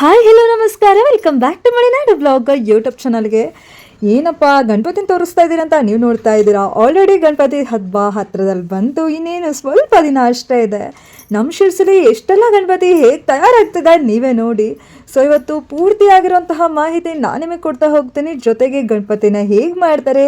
Hi hello ನಮಸ್ಕಾರ. Welcome back to Malenadu blog YouTube ಚಾನಲ್ಗೆ ಏನಪ್ಪ, ಗಣಪತಿನ ತೋರಿಸ್ತಾ ಇದ್ದೀರಂತ ನೀವು ನೋಡ್ತಾ ಇದ್ದೀರಾ? ಆಲ್ರೆಡಿ ಗಣಪತಿ ಹಬ್ಬ ಹತ್ರದಲ್ಲಿ ಬಂತು, ಇನ್ನೇನು ಸ್ವಲ್ಪ ದಿನ ಅಷ್ಟೇ ಇದೆ. ನಮ್ಮ ಶಿರ್ಸಲಿ ಎಷ್ಟೆಲ್ಲ ಗಣಪತಿ ಹೇಗೆ ತಯಾರಾಗ್ತದೆ ನೀವೇ ನೋಡಿ. ಸೊ ಇವತ್ತು ಪೂರ್ತಿಯಾಗಿರುವಂತಹ ಮಾಹಿತಿ ನಾನು ನಿಮಗೆ ಕೊಡ್ತಾ ಹೋಗ್ತೀನಿ. ಜೊತೆಗೆ ಗಣಪತಿನ ಹೇಗೆ ಮಾಡ್ತಾರೆ,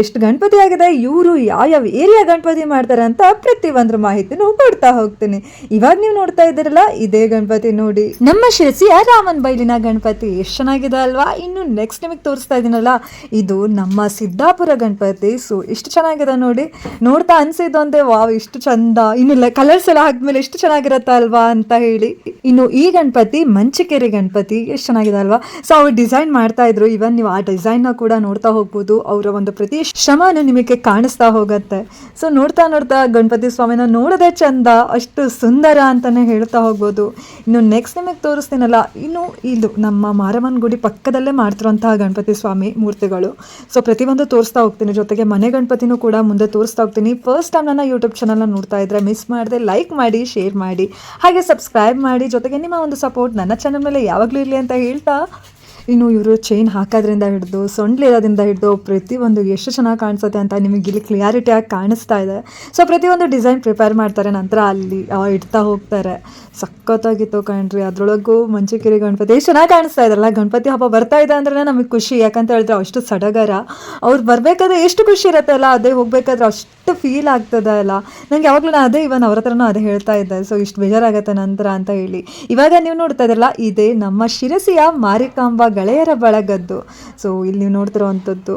ಎಷ್ಟು ಗಣಪತಿ ಆಗಿದೆ, ಇವರು ಯಾವ್ಯಾವ ಏರಿಯಾ ಗಣಪತಿ ಮಾಡ್ತಾರೆ ಅಂತ ಪ್ರತಿ ಒಂದ್ರ ಮಾಹಿತಿನೂ ಕೊಡ್ತಾ ಹೋಗ್ತೀನಿ. ಇವಾಗ ನೀವು ನೋಡ್ತಾ ಇದ್ದೀರಲ್ಲ, ಇದೇ ಗಣಪತಿ ನೋಡಿ. ನಮ್ಮ ಶಿರಸಿಯ ರಾಮನ್ ಬೈಲಿನ ಗಣಪತಿ ಎಷ್ಟು ಚೆನ್ನಾಗಿದೆ ಅಲ್ವಾ? ಇನ್ನು ನೆಕ್ಸ್ಟ್ ನಿಮಗೆ ತೋರಿಸ್ತಾ ಇದ್ದೀನಲ್ಲ, ಇದು ನಮ್ಮ ಸಿದ್ದಾಪುರ ಗಣಪತಿ. ಸೊ ಎಷ್ಟು ಚೆನ್ನಾಗಿದೆ ನೋಡಿ. ನೋಡ್ತಾ ಅನ್ಸಿದ್ದು ಅಂದ್ರೆ ವಾವ್, ಇಷ್ಟು ಚಂದ. ಇನ್ನು ಕಲರ್ಸ್ ಎಲ್ಲ ಹಾಕ್ಮೇಲೆ ಎಷ್ಟು ಚೆನ್ನಾಗಿರತ್ತ ಅಲ್ವಾ ಅಂತ ಹೇಳಿ. ಇನ್ನು ಈ ಗಣಪತಿ ಮಂಚಿಕೆರೆ ಗಣಪತಿ, ಎಷ್ಟು ಚೆನ್ನಾಗಿದೆ ಅಲ್ವಾ? ಸೊ ಅವ್ರು ಡಿಸೈನ್ ಮಾಡ್ತಾ ಇದ್ರು. ಇವನ್ ನೀವು ಆ ಡಿಸೈನ್ನ ಕೂಡ ನೋಡ್ತಾ ಹೋಗ್ಬೋದು. ಅವರ ಒಂದು ಪ್ರತಿ ಶ್ರಮನೂ ನಿಮಗೆ ಕಾಣಿಸ್ತಾ ಹೋಗತ್ತೆ. ಸೊ ನೋಡ್ತಾ ನೋಡ್ತಾ ಗಣಪತಿ ಸ್ವಾಮಿನ ನೋಡೋದೇ ಚಂದ, ಅಷ್ಟು ಸುಂದರ ಅಂತಾನೆ ಹೇಳ್ತಾ ಹೋಗ್ಬೋದು. ಇನ್ನು ನೆಕ್ಸ್ಟ್ ನಿಮಗೆ ತೋರಿಸ್ತೀನಲ್ಲ, ಇನ್ನು ಇದು ನಮ್ಮ ಮಾರಮ್ಮನ ಗುಡಿ ಪಕ್ಕದಲ್ಲೇ ಮಾಡ್ತಿರುವಂತಹ ಗಣಪತಿ ಸ್ವಾಮಿ ಮೂರ್ತಿಗಳು. ಸೊ ಪ್ರತಿಯೊಂದು ತೋರಿಸ್ತಾ ಹೋಗ್ತೀನಿ. ಜೊತೆಗೆ ಮನೆ ಗಣಪತಿನೂ ಕೂಡ ಮುಂದೆ ತೋರಿಸ್ತಾ ಹೋಗ್ತೀನಿ. ಫಸ್ಟ್ ಟೈಮ್ ನನ್ನ ಯೂಟ್ಯೂಬ್ ಚಾನಲ್ನ ನೋಡ್ತಾ ಇದ್ರೆ ಮಿಸ್ ಮಾಡದೆ ಲೈಕ್ ಮಾಡಿ ಶೇರ್ ಮಾಡಿ, ಹಾಗೆ ಸಬ್ಸ್ಕ್ರೈಬ್ ಮಾಡಿ. ಜೊತೆಗೆ ನಿಮ್ಮ ಒಂದು ಸಪೋರ್ಟ್ ನನ್ನ ಚಾನಲ್ ಮೇಲೆ ಯಾವಾಗಲೂ ಇರಲಿ ಅಂತ ಹೇಳ್ತಾ ಇನ್ನು ಇವರು ಚೈನ್ ಹಾಕೋದ್ರಿಂದ ಹಿಡಿದು ಸೊಂಡ್ಲಿರೋದ್ರಿಂದ ಹಿಡಿದು ಪ್ರತಿಯೊಂದು ಎಷ್ಟು ಚೆನ್ನಾಗಿ ಕಾಣಿಸುತ್ತೆ ಅಂತ ನಿಮಗೆ ಇಲ್ಲಿ ಕ್ಲಿಯಾರಿಟಿಯಾಗಿ ಕಾಣಿಸ್ತಾ ಇದೆ. ಸೊ ಪ್ರತಿಯೊಂದು ಡಿಸೈನ್ ಪ್ರಿಪೇರ್ ಮಾಡ್ತಾರೆ, ನಂತರ ಅಲ್ಲಿ ಇಡ್ತಾ ಹೋಗ್ತಾರೆ. ಸಖತ್ತಾಗಿತ್ತು ಕಣ್ರಿ. ಅದರೊಳಗೂ ಮಂಚಿಕೆರೆ ಗಣಪತಿ. ಎಷ್ಟು ಚೆನ್ನಾಗಿ ಕಾಣಿಸ್ತಾ ಇದ್ರಲ್ಲ ಗಣಪತಿ ಹಬ್ಬ ಬರ್ತಾ ಇದೆ ಅಂದ್ರೆ ನಮಗೆ ಖುಷಿ. ಯಾಕಂತ ಹೇಳಿದ್ರೆ ಅಷ್ಟು ಸಡಗರ. ಅವ್ರು ಬರಬೇಕಾದ್ರೆ ಎಷ್ಟು ಖುಷಿ ಇರುತ್ತೆ ಅಲ್ಲ? ಅದೇ ಹೋಗ್ಬೇಕಾದ್ರೆ ಅಷ್ಟು ಫೀಲ್ ಆಗ್ತದೆ ಅಲ್ಲ? ನಂಗೆ ಯಾವಾಗಲೂ ಅದೇ ಇವನ್ ಅವ್ರ ಹತ್ರನೂ ಅದೇ ಹೇಳ್ತಾ ಇದ್ದೆ ಸೊ ಇಷ್ಟು ಬೇಜಾರಾಗತ್ತೆ ನಂತರ ಅಂತ ಹೇಳಿ. ಇವಾಗ ನೀವು ನೋಡ್ತಾ ಇದ್ರಲ್ಲ ಇದೇ ನಮ್ಮ ಶಿರಸಿಯ ಮಾರಿಕಾಂಬ ಗೆಳೆಯರ ಬಳಗದ್ದು. ಸೊ ಇಲ್ಲಿ ನೀವು ನೋಡ್ತಿರೋವಂಥದ್ದು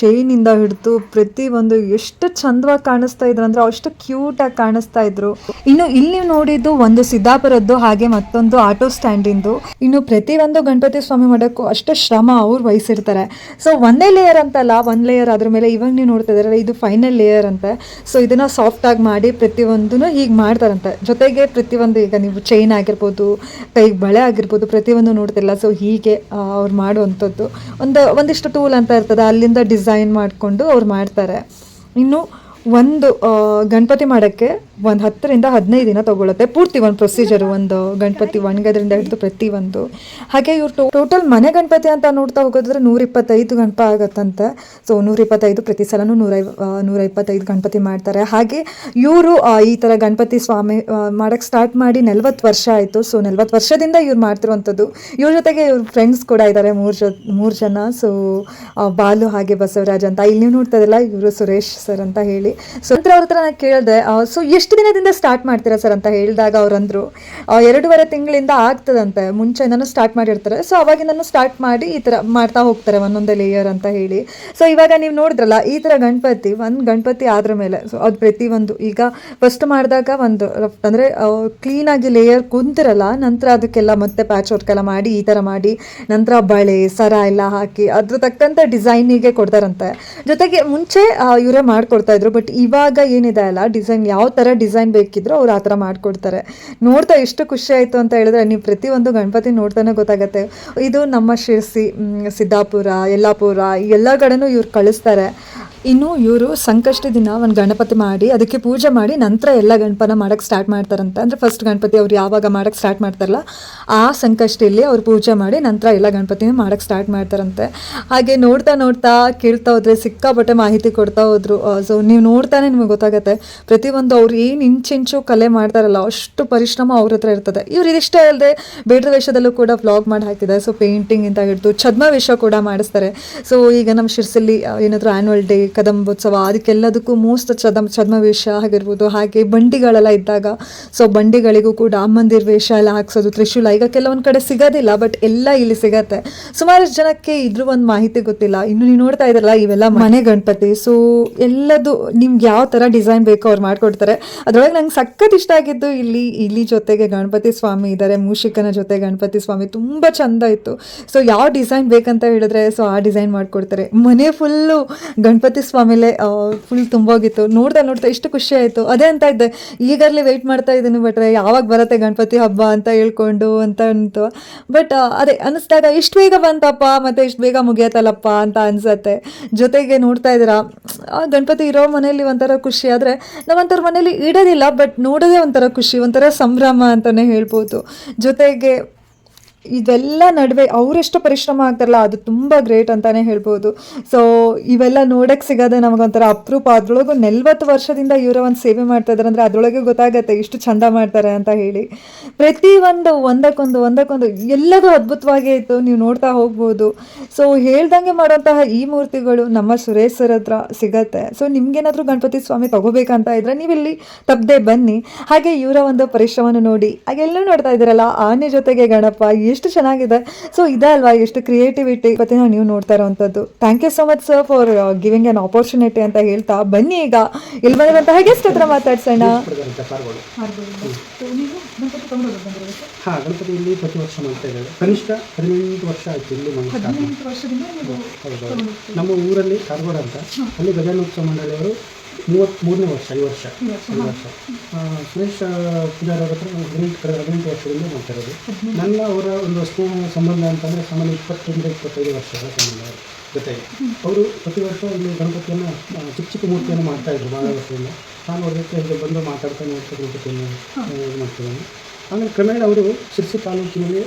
ಚೈನಿಂದ ಹಿಡಿದು ಪ್ರತಿ ಒಂದು ಎಷ್ಟು ಚಂದವಾಗಿ ಕಾಣಿಸ್ತಾ ಇದ್ರು ಅಂದ್ರೆ ಅಷ್ಟು ಕ್ಯೂಟಾಗಿ ಕಾಣಿಸ್ತಾ ಇದ್ರು. ಇನ್ನು ಇಲ್ಲಿ ನೋಡಿದ್ದು ಒಂದು ಸಿದ್ದಾಪುರದ್ದು ಹಾಗೆ ಮತ್ತೊಂದು ಆಟೋ ಸ್ಟ್ಯಾಂಡಿಂದು ಇನ್ನು ಪ್ರತಿ ಒಂದು ಗಣಪತಿ ಸ್ವಾಮಿ ಮಾಡೋಕ್ಕೂ ಅಷ್ಟು ಶ್ರಮ ಅವ್ರು ವಹಿಸಿರ್ತಾರೆ. ಸೊ ಒಂದೇ ಲೇಯರ್ ಅಂತಲ್ಲ, ಒಂದು ಲೇಯರ್ ಅದ್ರ ಮೇಲೆ ಇವಾಗ ನೀವು ನೋಡ್ತಾ ಇದಾರೆ ಇದು ಫೈನಲ್ ಲೇಯರ್ ಅಂತೆ. ಸೊ ಇದನ್ನ ಸಾಫ್ಟ್ ಆಗಿ ಮಾಡಿ ಪ್ರತಿಯೊಂದೂ ಹೀಗೆ ಮಾಡ್ತಾರಂತೆ. ಜೊತೆಗೆ ಪ್ರತಿಯೊಂದು ಈಗ ನೀವು ಚೈನ್ ಆಗಿರ್ಬೋದು ಕೈಗೆ ಬಳೆ ಆಗಿರ್ಬೋದು, ಪ್ರತಿಯೊಂದು ನೋಡ್ತಿಲ್ಲ ಸೊ ಹೀಗೆ ಅವ್ರು ಮಾಡುವಂಥದ್ದು. ಒಂದು, ಒಂದಿಷ್ಟು ಟೂಲ್ ಅಂತ ಇರ್ತದೆ, ಅಲ್ಲಿಂದ ಡಿಸೈನ್ ಮಾಡಿಕೊಂಡು ಅವ್ರು ಮಾಡ್ತಾರೆ. ಇನ್ನು ಒಂದು ಗಣಪತಿ ಮಾಡೋಕ್ಕೆ ಒಂದು ಹತ್ತರಿಂದ ಹದಿನೈದು ದಿನ ತೊಗೊಳುತ್ತೆ. ಪೂರ್ತಿ ಒಂದು ಪ್ರೊಸೀಜರ್ ಒಂದು ಗಣಪತಿ ಒಣಗೋದ್ರಿಂದ ಹಿಡಿದು ಪ್ರತಿ ಒಂದು. ಹಾಗೆ ಇವ್ರು ಟೋಟಲ್ ಮನೆ ಗಣಪತಿ ಅಂತ ನೋಡ್ತಾ ಹೋಗೋದ್ರೆ ನೂರ ಇಪ್ಪತ್ತೈದು ಗಣಪ ಆಗತ್ತಂತೆ. ಸೊ ನೂರ ಇಪ್ಪತ್ತೈದು ಪ್ರತಿ ಸಲನೂ ನೂರ ನೂರ ಇಪ್ಪತ್ತೈದು ಗಣಪತಿ ಮಾಡ್ತಾರೆ. ಹಾಗೆ ಇವರು ಈ ಥರ ಗಣಪತಿ ಸ್ವಾಮಿ ಮಾಡೋಕ್ಕೆ ಸ್ಟಾರ್ಟ್ ಮಾಡಿ ನಲ್ವತ್ತು ವರ್ಷ ಆಯಿತು. ಸೊ ನಲ್ವತ್ತು ವರ್ಷದಿಂದ ಇವ್ರು ಮಾಡ್ತಿರುವಂಥದ್ದು. ಇವ್ರ ಜೊತೆಗೆ ಇವ್ರ ಫ್ರೆಂಡ್ಸ್ ಕೂಡ ಇದ್ದಾರೆ ಮೂರು ಜ, ಮೂರು ಜನ. ಸೊ ಬಾಲು ಹಾಗೆ ಬಸವರಾಜ್ ಅಂತ. ಇಲ್ಲಿ ನೀವು ನೋಡ್ತಾ ಇವರು ಸುರೇಶ್ ಸರ್ ಅಂತ ಹೇಳಿ. ಸೊ ನಂತರ ಅವ್ರ ಹತ್ರ ನಾನು ಕೇಳಿದೆ ಸೊ ಎಷ್ಟು ದಿನದಿಂದ ಸ್ಟಾರ್ಟ್ ಮಾಡ್ತೀರಾ ಸರ್ ಅಂತ ಹೇಳಿದಾಗ ಅವ್ರಂದ್ರು ಎರಡೂವರೆ ತಿಂಗಳಿಂದ ಆಗ್ತದಂತೆ ನಾನು ಸ್ಟಾರ್ಟ್ ಮಾಡಿರ್ತಾರೆ ಸೊ ನಾನು ಸ್ಟಾರ್ಟ್ ಮಾಡಿ ಈ ಥರ ಮಾಡ್ತಾ ಹೋಗ್ತಾರೆ ಒಂದೊಂದೇ ಲೇಯರ್ ಅಂತ ಹೇಳಿ. ಸೊ ಇವಾಗ ನೀವು ನೋಡಿದ್ರಲ್ಲ, ಈ ಥರ ಗಣಪತಿ, ಒಂದು ಗಣಪತಿ ಆದ್ರ ಮೇಲೆ ಸೊ ಅದು ಪ್ರತಿಯೊಂದು ಈಗ ಫಸ್ಟ್ ಮಾಡಿದಾಗ ಒಂದು, ಅಂದರೆ ಕ್ಲೀನಾಗಿ ಲೇಯರ್ ಕುಂತಿರಲ್ಲ, ನಂತರ ಅದಕ್ಕೆಲ್ಲ ಮತ್ತೆ ಪ್ಯಾಚ್ ವರ್ಕ್ ಎಲ್ಲ ಮಾಡಿ, ಈ ಥರ ಮಾಡಿ, ನಂತರ ಬಳೆ, ಸರ ಎಲ್ಲ ಹಾಕಿ, ಅದ್ರ ತಕ್ಕಂಥ ಡಿಸೈನಿಗೆ ಕೊಡ್ತಾರಂತೆ. ಜೊತೆಗೆ ಮುಂಚೆ ಇವರೇ ಮಾಡ್ಕೊಡ್ತಾ ಇದ್ರು ಬಟ್ ಇವಾಗ ಏನಿದೆ ಅಲ್ಲ ಡಿಸೈನ್ ಯಾವ ಥರ ಡಿಸೈನ್ ಬೇಕಿದ್ರು ಅವ್ರು ಆ ಥರ ಮಾಡ್ಕೊಡ್ತಾರೆ. ನೋಡ್ತಾ ಎಷ್ಟು ಖುಷಿ ಆಯಿತು ಅಂತ ಹೇಳಿದ್ರೆ ನೀವು ಪ್ರತಿಯೊಂದು ಗಣಪತಿ ನೋಡ್ತಾನೆ ಗೊತ್ತಾಗತ್ತೆ. ಇದು ನಮ್ಮ ಶಿರ್ಸಿ ಸಿದ್ದಾಪುರ, ಯಲ್ಲಾಪುರ ಎಲ್ಲ ಕಡೆನೂ ಇವ್ರು ಕಳಿಸ್ತಾರೆ. ಇನ್ನು ಇವರು ಸಂಕಷ್ಟ ದಿನ ಒಂದು ಗಣಪತಿ ಮಾಡಿ, ಅದಕ್ಕೆ ಪೂಜೆ ಮಾಡಿ ನಂತರ ಎಲ್ಲ ಗಣಪನ ಮಾಡೋಕ್ಕೆ ಸ್ಟಾರ್ಟ್ ಮಾಡ್ತಾರಂತೆ. ಅಂದರೆ ಫಸ್ಟ್ ಗಣಪತಿ ಅವ್ರು ಯಾವಾಗ ಮಾಡೋಕ್ಕೆ ಸ್ಟಾರ್ಟ್ ಮಾಡ್ತಾರಲ್ಲ, ಆ ಸಂಕಷ್ಟಿಯಲ್ಲಿ ಅವ್ರು ಪೂಜೆ ಮಾಡಿ ನಂತರ ಎಲ್ಲ ಗಣಪತಿನ ಮಾಡೋಕ್ಕೆ ಸ್ಟಾರ್ಟ್ ಮಾಡ್ತಾರಂತೆ. ಹಾಗೆ ನೋಡ್ತಾ ನೋಡ್ತಾ ಕೇಳ್ತಾ ಹೋದರೆ, ಸಿಕ್ಕಾಪಟ್ಟೆ ಮಾಹಿತಿ ಕೊಡ್ತಾ ಹೋದರು. ಸೊ ನೀವು ನೋಡ್ತಾನೆ ನಿಮಗೆ ಗೊತ್ತಾಗುತ್ತೆ, ಪ್ರತಿಯೊಂದು ಅವ್ರು ಏನು ಇಂಚಿಂಚು ಕಲೆ ಮಾಡ್ತಾರಲ್ಲ, ಅಷ್ಟು ಪರಿಶ್ರಮ ಅವ್ರ ಹತ್ರ ಇರ್ತದೆ. ಇವ್ರು ಇದಿಷ್ಟೇ ಅಲ್ಲದೆ ಬೇಡ ವೇಷದಲ್ಲೂ ಕೂಡ ವ್ಲಾಗ್ ಮಾಡಿ ಹಾಕಿದ್ದಾರೆ. ಸೊ ಪೇಂಟಿಂಗ್ ಅಂತ ಹಿಡಿದು ಛದ್ಮ ವೇಷ ಕೂಡ ಮಾಡಿಸ್ತಾರೆ. ಸೊ ಈಗ ನಮ್ಮ ಶಿರ್ಸಲ್ಲಿ ಏನಾದರೂ ಆ್ಯನ್ಯಲ್ ಡೇ ಕದಂಬೋತ್ಸವ ಅದಕ್ಕೆಲ್ಲದಕ್ಕೂ ಮೋಸ್ಟ್ ಚದಮ್ ಚದ್ಮ ವೇಷ ಆಗಿರ್ಬೋದು ಹಾಗೆ ಬಂಡಿಗಳೆಲ್ಲ ಇದ್ದಾಗ ಸೊ ಬಂಡಿಗಳಿಗೂ ಕೂಡ ಅಮ್ಮಂದಿರ್ ವೇಷ ಎಲ್ಲ ಹಾಕ್ಸೋದು ತ್ರಿಶೂಲ ಈಗ ಕೆಲವೊಂದು ಕಡೆ ಸಿಗೋದಿಲ್ಲ ಬಟ್ ಎಲ್ಲ ಇಲ್ಲಿ ಸಿಗತ್ತೆ. ಸುಮಾರು ಜನಕ್ಕೆ ಇದ್ರ ಒಂದು ಮಾಹಿತಿ ಗೊತ್ತಿಲ್ಲ. ಇನ್ನು ನೀವು ನೋಡ್ತಾ ಇದ್ರಲ್ಲ ಇವೆಲ್ಲ ಮನೆ ಗಣಪತಿ ಸೊ ಎಲ್ಲದು ನಿಮ್ಗೆ ಯಾವ ಥರ ಡಿಸೈನ್ ಬೇಕೋ ಅವ್ರು ಮಾಡಿಕೊಡ್ತಾರೆ. ಅದರೊಳಗೆ ನಂಗೆ ಸಖತ್ ಇಷ್ಟ ಆಗಿದ್ದು ಇಲ್ಲಿ ಇಲ್ಲಿ ಜೊತೆಗೆ ಗಣಪತಿ ಸ್ವಾಮಿ ಇದ್ದಾರೆ ಮೂಷಿಕನ ಜೊತೆ ಗಣಪತಿ ಸ್ವಾಮಿ ತುಂಬ ಚಂದ ಇತ್ತು. ಸೊ ಯಾವ ಡಿಸೈನ್ ಬೇಕಂತ ಹೇಳಿದ್ರೆ ಸೊ ಆ ಡಿಸೈನ್ ಮಾಡಿಕೊಡ್ತಾರೆ. ಮನೆ ಫುಲ್ಲು ಗಣಪತಿ ಸ್ವಾಮಿಲೇ ಫುಲ್ ತುಂಬೋಗಿತ್ತು. ನೋಡ್ತಾ ನೋಡ್ತಾ ಇಷ್ಟು ಖುಷಿ ಆಯಿತು. ಅದೇ ಅಂತ ಇದ್ದೆ. ಈಗಲೇ ವೆಯ್ಟ್ ಮಾಡ್ತಾ ಇದ್ದೀನಿ ಬಟ್ರೆ ಯಾವಾಗ ಬರುತ್ತೆ ಗಣಪತಿ ಹಬ್ಬ ಅಂತ ಹೇಳ್ಕೊಂಡು ಅಂತ ಅಂತು. ಬಟ್ ಅದೇ ಅನ್ನಿಸ್ದಾಗ ಇಷ್ಟು ಬೇಗ ಬಂತಪ್ಪ, ಮತ್ತು ಇಷ್ಟು ಬೇಗ ಮುಗಿಯತ್ತಲ್ಲಪ್ಪ ಅಂತ ಅನಿಸತ್ತೆ. ಜೊತೆಗೆ ನೋಡ್ತಾ ಇದ್ದೀರಾ? ಗಣಪತಿ ಇರೋ ಮನೆಯಲ್ಲಿ ಒಂಥರ ಖುಷಿ. ಆದರೆ ನಾವಂಥವ್ರ ಮನೇಲಿ ಇಡೋದಿಲ್ಲ ಬಟ್ ನೋಡೋದೇ ಒಂಥರ ಖುಷಿ, ಒಂಥರ ಸಂಭ್ರಮ ಅಂತಲೇ ಹೇಳ್ಬೋದು. ಜೊತೆಗೆ ಇದೆಲ್ಲ ನಡುವೆ ಅವರೆಷ್ಟು ಪರಿಶ್ರಮ ಆಗ್ತಾರಲ್ಲ, ಅದು ತುಂಬ ಗ್ರೇಟ್ ಅಂತಾನೆ ಹೇಳ್ಬೋದು. ಸೊ ಇವೆಲ್ಲ ನೋಡಕ್ಕೆ ಸಿಗೋದೆ ನಮಗೊಂಥರ ಅಪರೂಪ. ಅದ್ರೊಳಗೂ ನಲ್ವತ್ತು ವರ್ಷದಿಂದ ಇವರ ಒಂದು ಸೇವೆ ಮಾಡ್ತಾ ಇದ್ದಾರೆ ಅಂದರೆ ಅದರೊಳಗೆ ಗೊತ್ತಾಗತ್ತೆ ಇಷ್ಟು ಚಂದ ಮಾಡ್ತಾರೆ ಅಂತ ಹೇಳಿ. ಪ್ರತಿಯೊಂದು ಒಂದಕ್ಕೊಂದು ಒಂದಕ್ಕೊಂದು ಎಲ್ಲದೂ ಅದ್ಭುತವಾಗೇ ಇತ್ತು. ನೀವು ನೋಡ್ತಾ ಹೋಗ್ಬೋದು. ಸೊ ಹೇಳ್ದಂಗೆ ಮಾಡುವಂತಹ ಈ ಮೂರ್ತಿಗಳು ನಮ್ಮ ಸುರೇಶ್ ಸರ್ ಹತ್ರ ಸಿಗತ್ತೆ. ಸೊ ನಿಮ್ಗೇನಾದರೂ ಗಣಪತಿ ಸ್ವಾಮಿ ತಗೋಬೇಕಂತ ಇದ್ರೆ ನೀವಿಲ್ಲಿ ತಪ್ಪದೆ ಬನ್ನಿ. ಹಾಗೆ ಇವರ ಒಂದು ಪರಿಶ್ರಮವನ್ನು ನೋಡಿ. ಹಾಗೆಲ್ಲ ನೋಡ್ತಾ ಇದ್ದೀರಲ್ಲ ಆನೆ ಜೊತೆಗೆ ಗಣಪ ಎಷ್ಟು ಚೆನ್ನಾಗಿದೆ. ಸೊ ಇದೆ ಅಲ್ವಾ ಎಷ್ಟು ಕ್ರಿಯೇಟಿವಿಟಿ ಇವತ್ತಿನ ನೀವು ನೋಡ್ತಾ ಇರೋವಂಥದ್ದು. Thank you so much sir for giving an opportunity ಅಂತ ಹೇಳ್ತಾ ಬನ್ನಿ ಈಗ. ಇಲ್ಲಿ ಬಂದಿರುವಂತಹ ಗೆಸ್ಟ್ ಹತ್ರ ಮಾತಾಡ್ಸೋಣ. ಗಣಪತಿ ಇಲ್ಲಿ ಪ್ರತಿ ವರ್ಷ ಮಾಡ್ತಾ ಇದ್ದೇವೆ ಕನಿಷ್ಠ ಹದಿನೆಂಟು ವರ್ಷ ಆಯ್ತು ಇಲ್ಲಿ ನಮ್ಮ ಊರಲ್ಲಿ ಕಾರವಾರ ಅಂತ. ಅಲ್ಲಿ ಗಜಾನೋತ್ಸವ ಮಂಡಳಿಯವರು ಮೂವತ್ತ್ಮೂರನೇ ವರ್ಷ ಈ ವರ್ಷ. ಈ ವರ್ಷ ಆ, ಸುರೇಶ್ ಪೂಜಾರ್ ಅವ್ರ ಹತ್ರ ಹದಿನೆಂಟು ಕಡೆ ಹದಿನೆಂಟು ವರ್ಷದಿಂದ ಮಾಡ್ತಾ ಇರೋದು ನನ್ನ ಅವರ ಒಂದು ಸ್ನೇಹ ಸಂಬಂಧ ಅಂತಂದರೆ ಸಾಮಾನ್ಯ ಇಪ್ಪತ್ತರಿಂದ ಇಪ್ಪತ್ತೈದು ವರ್ಷದ ಸಂಬಂಧ ಅವ್ರ ಜೊತೆಗೆ. ಅವರು ಪ್ರತಿ ವರ್ಷ ಇಲ್ಲಿ ಗಣಪತಿಯನ್ನು ಆ, ಚಿಕ್ಕ ಚಿಕ್ಕ ಮೂರ್ತಿಯನ್ನು ಮಾಡ್ತಾ ಇದ್ದರು ಭಾಳ ವರ್ಷದಿಂದ. ನಾನು ಅವ್ರ ಜೊತೆ ಹೀಗೆ ಬಂದು ಮಾತಾಡ್ತಾನೆ ಗಣಪತಿಯನ್ನು ಆ, ಇದು ಮಾಡ್ತಿದ್ದೇನೆ. ಆಮೇಲೆ ಕ್ರಮೇಣ ಅವರು ಶಿರ್ಸಿ ತಾಲೂಕಿನಲ್ಲಿ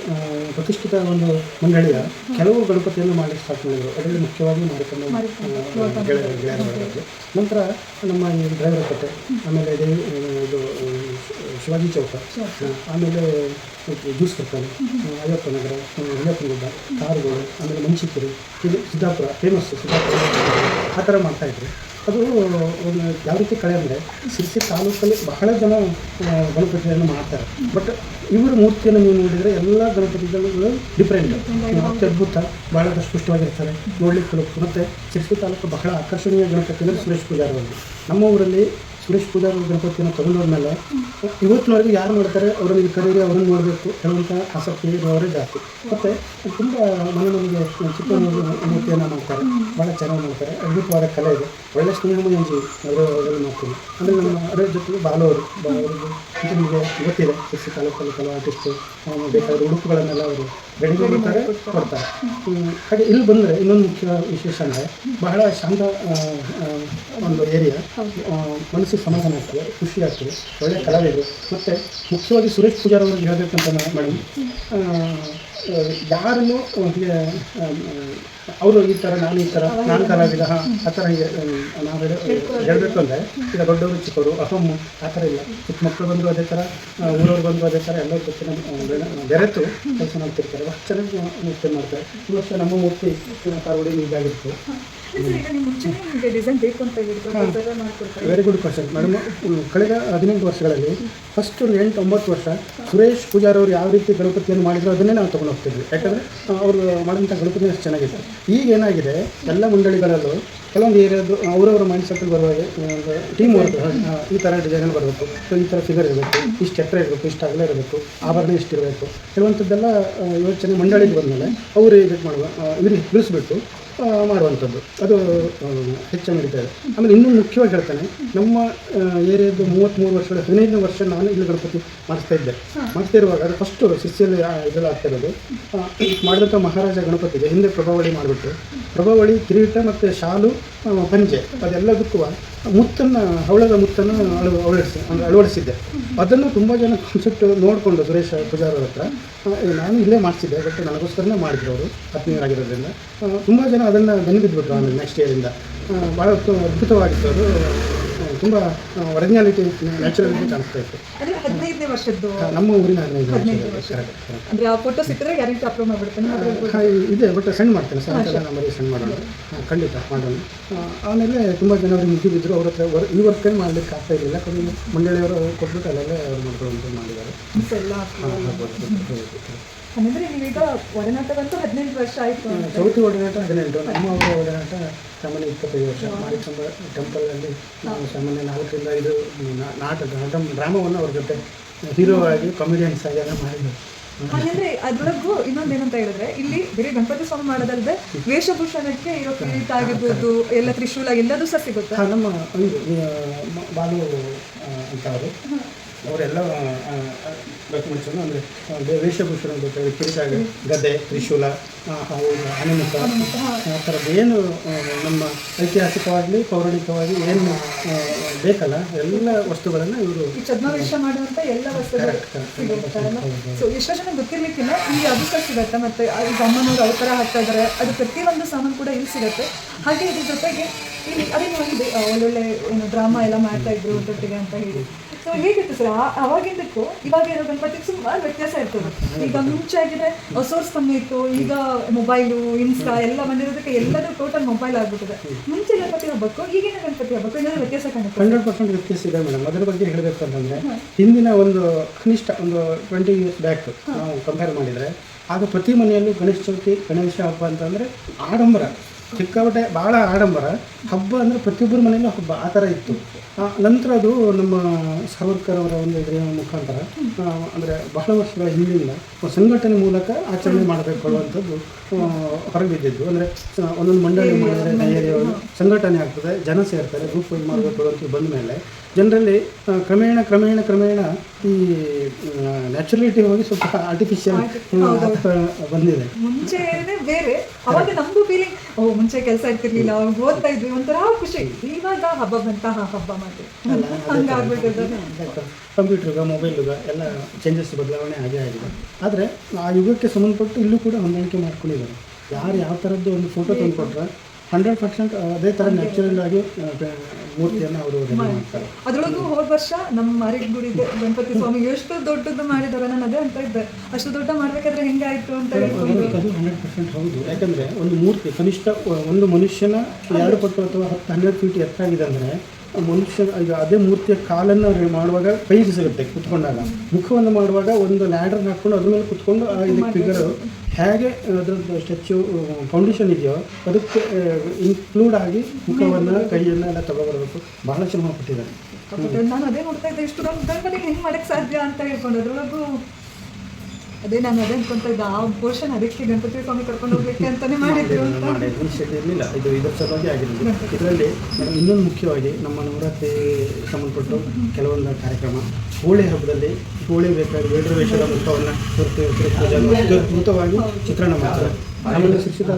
ಪ್ರತಿಷ್ಠಿತ ಒಂದು ಮಂಡಳಿಯ ಕೆಲವು ಗಣಪತಿಯನ್ನು ಮಾಡಲಿಕ್ಕೆ ಸ್ಟಾರ್ಟ್ ಮಾಡಿದರು. ಅದರಲ್ಲಿ ಮುಖ್ಯವಾಗಿ ಮಾರಿಕಮ್ಮ ಗೆಳೆಯರ ನಂತರ ನಮ್ಮ ಈ ಡ್ರೈವರ್ ಕಟ್ಟೆ ಆಮೇಲೆ ಇದು ಶಿವಾಜಿ ಚೌಕ ಆಮೇಲೆ ಜ್ಯೂಸ್ ಕರ್ತಾನೆ ಅಯ್ಯಪ್ಪ ನಗರ ಅಯ್ಯಪ್ಪ ಗುಡ್ಡ ಕಾರುಗಳು ಆಮೇಲೆ ಮಂಚಿಕೆರೆ ಇದು ಸಿದ್ದಾಪುರ ಫೇಮಸ್ ಸಿದ್ದಾಪುರ. ಆ ಥರ ಮಾಡ್ತಾಯಿದ್ರು ಅದು ಒಂದು ಯಾವ ರೀತಿ ಕಳೆ ಅಂದರೆ ಸಿರ್ಸಿ ತಾಲೂಕಲ್ಲಿ ಬಹಳ ಜನ ಗಣಪತಿಯನ್ನು ಮಾಡ್ತಾರೆ. ಬಟ್ ಇವರ ಮೂರ್ತಿಯನ್ನು ನೀವು ನೋಡಿದರೆ ಎಲ್ಲ ಗಣಪತಿಗಳು ಡಿಫ್ರೆಂಟ್ ಅತ್ಯದ್ಭುತ ಬಹಳ ಸ್ಪಷ್ಟವಾಗಿರ್ತಾರೆ ನೋಡಲಿಕ್ಕೆ ಮತ್ತು ಶಿರ್ಸಿ ತಾಲೂಕು ಬಹಳ ಆಕರ್ಷಣೀಯ ಗಣಪತಿ ಅಂದರೆ ಸುರೇಶ್ ಪೂಜಾರಿ ನಮ್ಮ ಊರಲ್ಲಿ ಸುರೇಶ್ ಪೂಜಾರಿ ಗಣಪತಿಯನ್ನು ತಗೊಂಡೋದ್ಮೇಲೆ ಇವತ್ತಿನವರೆಗೂ ಯಾರು ಮಾಡ್ತಾರೆ, ಅವರನ್ನು ಕರೀರಿ, ಅವ್ರನ್ನ ನೋಡಬೇಕು ಹೇಳುವಂಥ ಆಸಕ್ತಿ ಇರೋರೇ ಜಾಸ್ತಿ. ಮತ್ತು ತುಂಬ ಮನೆ ನಮಗೆ ಚಿಕ್ಕ ಮೂರ್ತಿಯನ್ನು ಮಾಡ್ತಾರೆ ಭಾಳ ಚೆನ್ನಾಗಿ ಮಾಡ್ತಾರೆ, ಅದ್ಭುತವಾದ ಕಲೆ ಇದೆ. ಒಳ್ಳೆ ಅದನ್ನು ಮಾಡ್ತೀನಿ ಅಂದರೆ ನಮ್ಮ ಅದರ ಜೊತೆಗೆ ಬಾಲವರು ಅವರಿಗೆ ಅಂತ ನಿಮಗೆ ಗೊತ್ತಿದೆ ಕೃಷಿ ತಾಲೂಕಲ್ಲಿ ಕೆಲವು ಆರ್ಟಿಸ್ಟು ಬೇಕಾದ ಉಡುಪುಗಳನ್ನೆಲ್ಲ ಅವರು ರೆಡಿ ಮಾಡ್ತಾರೆ ಕೊಡ್ತಾರೆ. ಹಾಗೆ ಇಲ್ಲಿ ಬಂದರೆ ಇನ್ನೊಂದು ಮುಖ್ಯ ವಿಶೇಷ ಅಂದರೆ ಬಹಳ ಶಾಂತ ಒಂದು ಏರಿಯಾ ಮನಸ್ಸು ಸಮಾಧಾನ ಆಗ್ತದೆ, ಖುಷಿ ಆಗ್ತದೆ ಒಳ್ಳೆಯ ಕಲಾವಿದರು. ಮತ್ತು ಮುಖ್ಯವಾಗಿ ಸುರೇಶ್ ಪೂಜಾರ್ ಅವ್ರಿಗೆ ಹೇಳಬೇಕಂತ ಮೇಡಮ್ ಯಾರನ್ನು ಅವರು ಈ ಥರ ನಾನು ಈ ಥರ ನಾನು ಕಲಾವಿದ ಆ ಥರ ನಾವು ಹೇಳಬೇಕು ಅಂದರೆ ಈಗ ದೊಡ್ಡವರು ಚಿಕ್ಕವರು ಅಹಮ್ಮು ಆ ಥರ ಇಲ್ಲ. ಚಿಕ್ಕ ಮಕ್ಕಳು ಬಂದು ಅದೇ ಥರ ಊರವ್ರು ಬಂದು ಅದೇ ಥರ ಆ, ಬೆಳೆ- ಬೆರೆತು ಕೆಲಸ ಮಾಡ್ತಿರ್ತಾರೆ. ಚೆನ್ನಾಗಿ ಮೂರ್ತಿ ಮಾಡ್ತಾರೆ. ಈ ವರ್ಷ ನಮ್ಮ ಮೂರ್ತಿ ಕಾರವಾಡಿ ಇದಾಗಿತ್ತು ವೆರಿ ಗುಡ್ ಕ್ವಶನ್ ಮೇಡಮ್ ಕಳೆದ ಹದಿನೆಂಟು ವರ್ಷಗಳಲ್ಲಿ ಫಸ್ಟ್ ಒಂದು ಎಂಟು ಒಂಬತ್ತು ವರ್ಷ ಸುರೇಶ್ ಪೂಜಾರಿ ಅವರು ಯಾವ ರೀತಿ ಗಣಪತಿಯನ್ನು ಮಾಡಿದ್ರು ಅದನ್ನೇ ನಾವು ತೊಗೊಂಡು ಹೋಗ್ತಿದ್ವಿ. ಯಾಕಂದರೆ ಅವರು ಮಾಡಿದಂಥ ಗಣಪತಿ ಅಷ್ಟು ಚೆನ್ನಾಗಿತ್ತು. ಈಗ ಏನಾಗಿದೆ ಎಲ್ಲ ಮಂಡಳಿಗಳಲ್ಲೂ ಕೆಲವೊಂದು ಏರಿಯಾದು ಅವರವರ ಮೈಂಡ್ ಸೆಟ್ಗೆ ಬರುವಾಗ ಟೀಮ್ ವರ್ಕ್ ಈ ಥರ ಡಿಸೈನಲ್ಲಿ ಬರಬೇಕು. ಸೊ ಈ ಥರ ಫಿಗರ್ ಇರಬೇಕು. ಇಷ್ಟು ಎತ್ತರ ಇರಬೇಕು ಇಷ್ಟು ಅಗಲ ಇರಬೇಕು ಆಭರಣ ಇಷ್ಟು ಇರಬೇಕು. ಕೆಲವಂಥದ್ದೆಲ್ಲ ಯೋಚನೆ ಮಂಡಳಿಗೆ ಬಂದಮೇಲೆ ಅವರು ಇದಕ್ಕೆ ಮಾಡುವ ಇವ್ರಿಗೆ ತಿಳಿಸ್ಬಿಟ್ಟು ಮಾಡುವಂಥದ್ದು. ಅದು ಹೆಚ್ಚು ನಡೀತಾ ಇದೆ. ಆಮೇಲೆ ಇನ್ನೂ ಮುಖ್ಯವಾಗಿ ಹೇಳ್ತಾನೆ ನಮ್ಮ ಏರಿಯಾದ ಏರಿಯಾದ್ದು ಮೂವತ್ತ್ಮೂರು ವರ್ಷಗಳ ಹದಿನೈದನೇ ವರ್ಷ ನಾನು ಇಲ್ಲಿ ಗಣಪತಿ ಮಾಡಿಸ್ತಾ ಇದ್ದೆ. ಮಾಡಿಸ್ತಾ ಇರುವಾಗ ಅದು ಫಸ್ಟು ಶಿಷ್ಯಲ್ಲಿ ಇದೆಲ್ಲ ಆಗ್ತಾ ಇರೋದು. ಮಾಡಿದಂಥ ಮಹಾರಾಜ ಗಣಪತಿಗೆ ಹಿಂದೆ ಪ್ರಭಾವಳಿ ಮಾಡಿಬಿಟ್ಟು ಪ್ರಭಾವಳಿ ಕಿರೀಟ ಮತ್ತು ಶಾಲು ಪಂಜೆ ಅದೆಲ್ಲದಕ್ಕೂ ಮುತ್ತನ್ನು, ಹವಳದ ಮುತ್ತನ್ನು ಅಳು, ಅಳವಡಿಸಿ, ಅಂದರೆ ಅಳವಡಿಸಿದ್ದೆ. ಅದನ್ನು ತುಂಬ ಜನ ಕಾನ್ಸೆಪ್ಟ್ ನೋಡಿಕೊಂಡು ಸುರೇಶ್ ಪೂಜಾರವ್ರ ಹತ್ರ ನಾನು ಇಲ್ಲೇ ಮಾಡಿಸಿದ್ದೆ ಬಟ್ ನನಗೋಸ್ಕರನೇ ಮಾಡಿದ್ರು ಅವರು ಆತ್ಮೀಯರಾಗಿರೋದ್ರಿಂದ ತುಂಬ ಜನ ಅದನ್ನು ಬೆನ್ನು ಬಿದ್ದುಬಿಟ್ರು ಆಮೇಲೆ ನೆಕ್ಸ್ಟ್ ಇಯರಿಂದ ಭಾಳ ಅದ್ಭುತವಾಗಿತ್ತು ಅದು. ತುಂಬ ಒರಿಜಿನಾಲಿಟಿ ನ್ಯಾಚುರಾಲಿಟಿ ಕಾಣಿಸ್ತಾ ಇತ್ತು. ವರ್ಷದ್ದು ನಮ್ಮ ಊರಿನ ಹದಿನೈದು ವರ್ಷ ಅಂದ್ರೆ ಆ ಫೋಟೋ ಸಿಕ್ಕಿದ್ರೆ ಗ್ಯಾರಂಟಿ ಅಪ್ರೂವ್ ಮಾಡ್ಬಿಡ್ತೇನೆ. ಹಾಂ ಇದೆ ಬಟ್ ಸೆಂಡ್ ಮಾಡ್ತೇನೆ ಸಾಯಂಕಾಲ ನಂಬರಿಗೆ ಸೆಂಡ್ ಮಾಡೋಣ. ಹಾಂ ಖಂಡಿತ ಮಾಡೋಣ. ಆ, ಆಮೇಲೆ ತುಂಬ ಜನ ಅವ್ರಿಗೆ ಮುಗಿ ಬಿದ್ದರು ಅವ್ರ ಹತ್ರ ವರ್ ಈ ವರ್ಕನ್ನು ಮಾಡಲಿಕ್ಕೆ ಆಗ್ತಾ ಇರಲಿಲ್ಲ. ಕಮ್ಮಿ ಮಂಡಳಿಯವರು ಕೊಟ್ಬಿಟ್ಟು ಅಲ್ಲೆಲ್ಲ ಅವ್ರು ಮಾಡ್ಕೊಳ್ಳುವಂತ ಮಾಡಿದ್ದಾರೆ. ಎಲ್ಲ ಹಾಂ ಆಗ್ಬೋದು ಅಂದ್ರೆ ನೀವೀಗ ಒಡನಾಟವಂತೂ ಹದಿನೆಂಟು ವರ್ಷ ಆಯ್ತು ಅಂತ. ಚೌತಿ ಒಡನಾಟ ಹದಿನೆಂಟು ನಮ್ಮ ಅವರ ಒಡನಾಟ ಸಾಮಾನ್ಯ ಇಪ್ಪತ್ತೈದು ವರ್ಷ. ಮಾರಿಕಂಬ ಟೆಂಪಲಲ್ಲಿ ನಾವು ಸಾಮಾನ್ಯ ನಾಲ್ಕರಿಂದ ಐದು ನಾ- ನಾಟಕ ನಾಟ ಡ್ರಾಮವನ್ನು ಅವ್ರ ಜೊತೆ ಹೀರೋ ಆಗಿ ಕಾಮಿಡಿಯನ್ಸ್ ಆಗಿ ಎಲ್ಲ ಮಾಡಿದ್ರು. ಹಾಗಂದ್ರೆ ಅದ್ರೊಳಗೂ ಇನ್ನೊಂದು ಏನಂತ ಹೇಳಿದ್ರೆ ಇಲ್ಲಿ ಬೇರೆ ಗಣಪತಿ ಸ್ವಾಮಿ ಮಾಡೋದಲ್ಲದೆ ವೇಷಭೂಷಣಕ್ಕೆ ಇರೋ ಕಿರೀಟ ಆಗಿರ್ಬೋದು ಎಲ್ಲ ತ್ರಿಶೂಲ ಎಲ್ಲದೂ ಸಹ ಸಿಗುತ್ತೆ. ನಮ್ಮ ಬಾಲು ಅಂತ ಅವರು. ಅವರೆಲ್ಲ ಡಾಕ್ಯುಮೆಂಟ್ಸನ್ನು ಅಂದರೆ ವೇಷಭೂಷಣ ಬೇಕಾದ್ರೆ ಕಿರಿದಾಗ ಗದೆ ತ್ರಿಶೂಲ ಹನುಮಂತ ಆ ಥರದ್ದು ಏನು ನಮ್ಮ ಐತಿಹಾಸಿಕವಾಗಲಿ ಪೌರಾಣಿಕವಾಗಿ ಏನು ಬೇಕಲ್ಲ ಎಲ್ಲ ವಸ್ತುಗಳನ್ನು ಇವರು ಛದ್ಮವೇಷ ಮಾಡುವಂಥ ಎಲ್ಲ ವಸ್ತುಗಳು ಸೊ ಎಷ್ಟೋ ಜನ ಗೊತ್ತಿರ್ಲಿಕ್ಕಿಲ್ಲ ಇಲ್ಲಿ ಅದು ಸಹ ಸಿಗತ್ತೆ ಮತ್ತು ಈಗ ಅಮ್ಮನವ್ರು ಅವತಾರ ಹಾಕ್ತಾ ಇದ್ದಾರೆ ಅದು ಪ್ರತಿಯೊಂದು ಸಾಮಾನು ಕೂಡ ಇಲ್ಲಿ ಸಿಗುತ್ತೆ. ಹಾಗೆ ಇದ್ರ ಜೊತೆಗೆ ಇಲ್ಲಿ ಅದೇ ಒಂದು ಒಳ್ಳೊಳ್ಳೆ ಏನು ಡ್ರಾಮಾ ಎಲ್ಲ ಮಾಡ್ತಾ ಇದ್ರು ಒಟ್ಟೊಟ್ಟಿಗೆ ಅಂತ ಹೇಳಿ. ಸೊ ಹೇಗಿತ್ತು ಸರ್. ಅವಾಗಿಂದಕ್ಕೂ ಇವಾಗ ಇರೋ ಗಣಪತಿಗೆ ಸುಮಾರು ವ್ಯತ್ಯಾಸ ಇರ್ತದೆ. ಈಗ ಮುಂಚೆ ಆಗಿದ್ರೆ ಸೋರ್ಸ್ ಕಮ್ಮಿ ಇತ್ತು. ಈಗ ಮೊಬೈಲು ಇನ್ಸ್ಟಾ ಎಲ್ಲ ಬಂದಿರೋದಕ್ಕೆ ಎಲ್ಲದೂ ಟೋಟಲ್ ಮೊಬೈಲ್ ಆಗ್ಬಿಟ್ಟಿದೆ. ಮುಂಚೆ ಗಣಪತಿ ಹಬ್ಬಕ್ಕೂ ಈಗಿನ ಗಣಪತಿ ಹಬ್ಬಕ್ಕೂ ಏನಾದ್ರು ವ್ಯತ್ಯಾಸ ಕಾಣುತ್ತೆ? ಹಂಡ್ರೆಡ್ ಪರ್ಸೆಂಟ್ ವ್ಯತ್ಯಾಸ ಇದೆ ಮೇಡಮ್. ಅದರ ಬಗ್ಗೆ ಹೇಳಬೇಕು ಅಂತಂದರೆ ಹಿಂದಿನ ಒಂದು ಕನಿಷ್ಠ ಒಂದು ಟ್ವೆಂಟಿ ಇಯರ್ಸ್ ಬ್ಯಾಕ್ ನಾವು ಕಂಪೇರ್ ಮಾಡಿದರೆ ಆಗ ಪ್ರತಿ ಮನೆಯಲ್ಲೂ ಗಣೇಶ ಚೌತಿ ಗಣೇಶ ಹಬ್ಬ ಅಂತಂದರೆ ಆಡಂಬರ. ಸಿಕ್ಕಾಪಟ್ಟೆ ಭಾಳ ಆಡಂಬರ. ಹಬ್ಬ ಅಂದರೆ ಪ್ರತಿಯೊಬ್ಬರ ಮನೆಯಲ್ಲೂ ಹಬ್ಬ ಆ ಥರ ಇತ್ತು. ನಂತರ ಅದು ನಮ್ಮ ಸಾವರ್ಕರ್ ಅವರ ಒಂದು ಇದರ ಮುಖಾಂತರ ಅಂದರೆ ಬಹಳ ವರ್ಷಗಳ ಹಿಂದಿನಿಂದ ಸಂಘಟನೆ ಮೂಲಕ ಆಚರಣೆ ಮಾಡಬೇಕು ಅನ್ನುವಂಥದ್ದು ಹೊರಗಿದ್ದಿದ್ದು ಹೊರಬಿದ್ದಿದ್ದು. ಅಂದರೆ ಒಂದೊಂದು ಮಂಡಳಿ ಮಾಡಿದರೆ ಏರಿಯಾಗಳು ಸಂಘಟನೆ ಆಗ್ತದೆ ಜನ ಸೇರ್ತಾರೆ ಗ್ರೂಪ್ ಮಾಡಬೇಕು ಅಂತ ಬಂದ ಮೇಲೆ ಜನರಲ್ಲಿ ಕ್ರಮೇಣ ಕ್ರಮೇಣ ಕ್ರಮೇಣ ಈ ನ್ಯಾಚುರಲಿಟಿ ಹೋಗಿ ಸ್ವಲ್ಪ ಆರ್ಟಿಫಿಷಿಯಲ್ ಬಂದಿದೆ. ಮುಂಚೆ ಬೇರೆ ಅವಾಗ ನಮ್ದು ಫೀಲಿಂಗ್ ಓ ಮುಂಚೆ ಕೆಲಸ ಇರ್ತಿರ್ಲಿಲ್ಲ ಅವಾಗ ಓದ್ತಾ ಇದ್ವಿ ಒಂಥರ ಖುಷಿ. ಇವಾಗ ಹಬ್ಬ ಬಂತ ಹಬ್ಬ ಮಾಡಿ ಕಂಪ್ಯೂಟರ್ ಮೊಬೈಲ್ ಮೊಬೈಲ್ಗ ಎಲ್ಲ ಚೇಂಜಸ್ ಬದಲಾವಣೆ ಆಗೇ ಆಗಿದೆ. ಆದರೆ ಆ ಯುಗಕ್ಕೆ ಸಂಬಂಧಪಟ್ಟು ಇಲ್ಲೂ ಕೂಡ ಹೊಂದಾಣಿಕೆ ಮಾಡ್ಕೊಂಡಿದ್ದಾರೆ. ಯಾರು ಯಾವ ಥರದ್ದು ಒಂದು ಫೋಟೋ ತಂದುಕೊಟ್ರೆ ಹಂಡ್ರೆಡ್ ಪರ್ಸೆಂಟ್ ಅದೇ ಥರ ನ್ಯಾಚುರಲ್ ಆಗಿ ಮೂರ್ತಿಯನ್ನು ಅವರು ಮಾಡ್ತಾರೆ. ಅದ್ರೊಳಗೂ ಹೋದ ವರ್ಷ ನಮ್ಮ ಮಾರಿಗುಡಿದೆ ಗಣಪತಿ ಸ್ವಾಮಿ ಎಷ್ಟು ದೊಡ್ಡದು ಮಾಡಿದಾರೆ ನಾನು ಅದೇ ಅಂತ ಇದ್ದೆ. ಅಷ್ಟು ದೊಡ್ಡ ಮಾಡಬೇಕಾದ್ರೆ ಹೆಂಗಾಯ್ತು ಅಂತ ಅದು ಹಂಡ್ರೆಡ್ ಪರ್ಸೆಂಟ್ ಹೌದು. ಯಾಕಂದರೆ ಒಂದು ಮೂರ್ತಿ ಕನಿಷ್ಠ ಒಂದು ಮನುಷ್ಯನ ಎರಡು ಪಟ್ಟು ಅಥವಾ ಹತ್ತು ಹನ್ನೆರಡು ಫೀಟ್ ಎತ್ತಾಗಿದೆ ಅಂದರೆ ಮನುಷ್ಯ ಈಗ ಅದೇ ಮೂರ್ತಿಯ ಕಾಲನ್ನು ಮಾಡುವಾಗ ಕೈ ಸಿಗುತ್ತೆ ಕುತ್ಕೊಂಡಾಗ. ಮುಖವನ್ನು ಮಾಡುವಾಗ ಒಂದು ಲ್ಯಾಡರ್ ಹಾಕ್ಕೊಂಡು ಅದ್ರ ಮೇಲೆ ಕುತ್ಕೊಂಡು ಆ ಇದಕ್ಕೆ ಫಿಗರ್ ಹೇಗೆ ಅದರದ್ದು ಸ್ಟ್ಯಾಚ್ಯೂ ಫೌಂಡೇಶನ್ ಇದೆಯೋ ಅದಕ್ಕೆ ಇನ್ಕ್ಲೂಡ್ ಆಗಿ ಮುಖವನ್ನು ಕೈಯನ್ನು ಎಲ್ಲ ತಗೊಬರ್ಬೇಕು. ಬಹಳ ಶ್ರಮ ಪಟ್ಟಿದ್ದಾರೆ ನಾನು ಅದೇ ನೋಡ್ತಾ ಇದ್ದೆ ಇಷ್ಟು ದೊಡ್ಡ ಹೆಂಗೆ ಹೆಂಗ್ ಮಾಡಕ್ ಸಾಧ್ಯ ಅಂತ ಹೇಳ್ಕೊಂಡು ಅದ್ರೊಳಗೂ ಅದೇ ನಾನು ಅದೇ ಅನ್ಕೊಂತ ಇದ್ದ ಆ ಪೋರ್ಷನ್ ಅದಕ್ಕೆ ಗಣಪತಿ ಸ್ವಾಮಿ ಕರ್ಕೊಂಡು ಹೋಗ್ಲಿಕ್ಕೆ ಅಂತಾನೆ ಮಾಡಿದ್ರು ಇರಲಿಲ್ಲ ಇದು ಇದರ ಸಲುವಾಗಿ ಆಗಿರಲಿಲ್ಲ ಇದರಲ್ಲಿ ಇನ್ನೊಂದು ಮುಖ್ಯವಾಗಿ ನಮ್ಮ ನವರಾತ್ರಿ ಸಂಬಂಧಪಟ್ಟು ಕೆಲವೊಂದು ಕಾರ್ಯಕ್ರಮ ಹೋಳಿ ಹಬ್ಬದಲ್ಲಿ ಹೋಳಿ ಬೇಡರ ವೇಷದ ಮುಖವನ್ನು ಅದ್ಭುತವಾಗಿ ಚಿತ್ರಣ ಮಾಡ್ತಾರೆ ಆಮೇಲೆ ಶಿಕ್ಷಿತ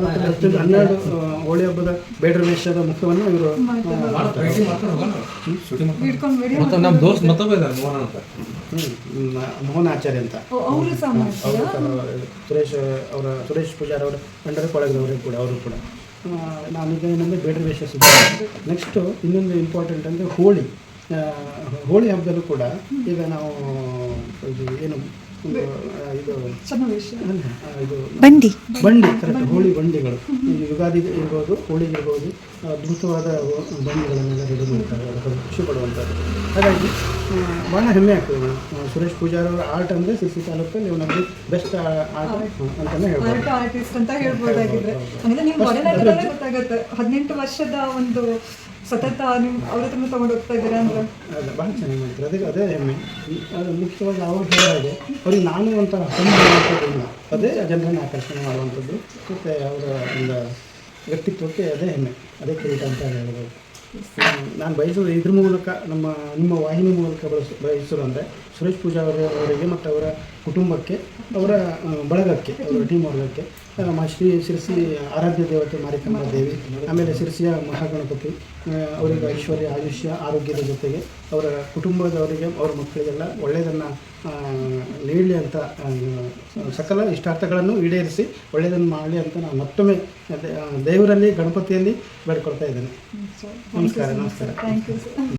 ಹನ್ನೆರಡು ಹೋಳಿ ಹಬ್ಬದ ಬೇಡರ ವೇಷದ ಮುಖವನ್ನು ಇವರು ನಮ್ಮ ದೋಸ್ತ್ ಮತ್ತೊಬ್ಬ ಮೋಹನ್ ಅಂತ. ಮೋಹನ್ ಆಚಾರ್ಯ ಅಂತ. ಸುರೇಶ್ ಅವರ ಸುರೇಶ್ ಪೂಜಾರ್ ಅವರ ಅಂಡರ್ ಕೊಳಗದವರು ಕೂಡ ಅವರು ಕೂಡ. ಆ, ನಾನು ಈಗ ಏನಂದರೆ ಬೇಡರ ವೇಷ ಸಿದ್ಧ ನೆಕ್ಸ್ಟು ಇನ್ನೊಂದು ಇಂಪಾರ್ಟೆಂಟ್ ಅಂದರೆ ಹೋಳಿ. ಹೋಳಿ ಹಬ್ಬದಲ್ಲೂ ಕೂಡ ಈಗ ನಾವು ಇದು ಏನು ಬಂಡಿ. ಬಂಡಿ ಕರೆಕ್ಟ್ ಹೋಳಿ ಬಂಡಿಗಳು. ಯುಗಾದಿ ಇರ್ಬೋದು ಹೋಳಿಗೆ ಇರ್ಬೋದು ಅದ್ಭುತವಾದ ಬಂಡಿಗಳನ್ನೆಲ್ಲ ರೆಡಿ ಮಾಡ್ತಾರೆ ಅದಕ್ಕೆ ಖುಷಿ ಪಡುವಂಥದ್ದು. ಹಾಗಾಗಿ ಭಾಳ ಹೆಮ್ಮೆ ಆಗ್ತದೆ ಮೇಡಮ್. ಸುರೇಶ್ ಪೂಜಾರ್ ಅವರ ಆರ್ಟ್ ಅಂದರೆ ಸಿಸಿ ತಾಲೂಕಲ್ಲಿ ಒಂದು ಬೆಸ್ಟ್ ಆರ್ಟ್ ಅಂತಲೇ ಹೇಳ್ಬೋದು. ಆರ್ಟ್ ಆರ್ಟಿಸ್ಟ್ ಅಂತ ಹೇಳ್ಬೋದಾಗಿದ್ರೆ. ಹದಿನೆಂಟು ವರ್ಷದ ಒಂದು ಸತತ ನಿಮ್ ಅವ್ರ ಹತ್ರ ತಗೊಂಡು ಹೋಗ್ತಾ ಇದ್ದೀರಾ ಅಂದ್ರೆ? ಬಹಳ ಭಾಳ ಚೆನ್ನಾಗಿ ಮಾಡ್ತಾರೆ. ಅದಕ್ಕೆ ಅದೇ ಹೆಮ್ಮೆ. ಅದು ಮುಖ್ಯವಾಗಿ ಅವ್ರು ಹೇಳಿದಾಗೆ ಅವ್ರಿಗೆ ನಾನು ಒಂಥರ ಇಲ್ಲ ಅದೇ ಜನರನ್ನು ಆಕರ್ಷಣೆ ಮಾಡುವಂಥದ್ದು. ಮತ್ತು ಅವರ ಒಂದು ವ್ಯಕ್ತಿತ್ವಕ್ಕೆ ಅದೇ ಹೆಮ್ಮೆ. ಅದೇ ಕಿರೀಟ ಅಂತ ಹೇಳ್ಬೋದು. ನಾನು ಬಯಸೋದು ಇದ್ರ ಮೂಲಕ ನಮ್ಮ, ನಿಮ್ಮ ವಾಹಿನಿ ಮೂಲಕ ಬಳಸ ಬಯಸೋದು ಅಂದರೆ ಸುರೇಶ್ ಪೂಜಾ ಅವರವರಿಗೆ ಮತ್ತು ಅವರ ಕುಟುಂಬಕ್ಕೆ ಅವರ ಬಳಗಕ್ಕೆ ಅವರ ಟೀಮ್ ವರ್ಗಕ್ಕೆ ನಮ್ಮ ಶ್ರೀ ಶಿರಸಿ ಆರಾಧ್ಯ ದೇವತೆ ಮಾರಿಕಮ್ಮ ದೇವಿ ಆಮೇಲೆ ಶಿರಸಿಯ ಮಹಾಗಣಪತಿ ಅವರಿಗೆ ಐಶ್ವರ್ಯ ಆಯುಷ್ಯ ಆರೋಗ್ಯದ ಜೊತೆಗೆ ಅವರ ಕುಟುಂಬದವರಿಗೆ ಅವರ ಮಕ್ಕಳಿಗೆಲ್ಲ ಒಳ್ಳೆಯದನ್ನು ನೀಡಲಿ ಅಂತ ಸಕಲ ಇಷ್ಟಾರ್ಥಗಳನ್ನು ಈಡೇರಿಸಿ ಒಳ್ಳೆಯದನ್ನು ಮಾಡಲಿ ಅಂತ ನಾನು ಮತ್ತೊಮ್ಮೆ ದೇವರಲ್ಲಿ ಗಣಪತಿಯಲ್ಲಿ ಬೇಡ್ಕೊಳ್ತಾ ಇದ್ದೇನೆ. ನಮಸ್ಕಾರ ನಮಸ್ಕಾರ.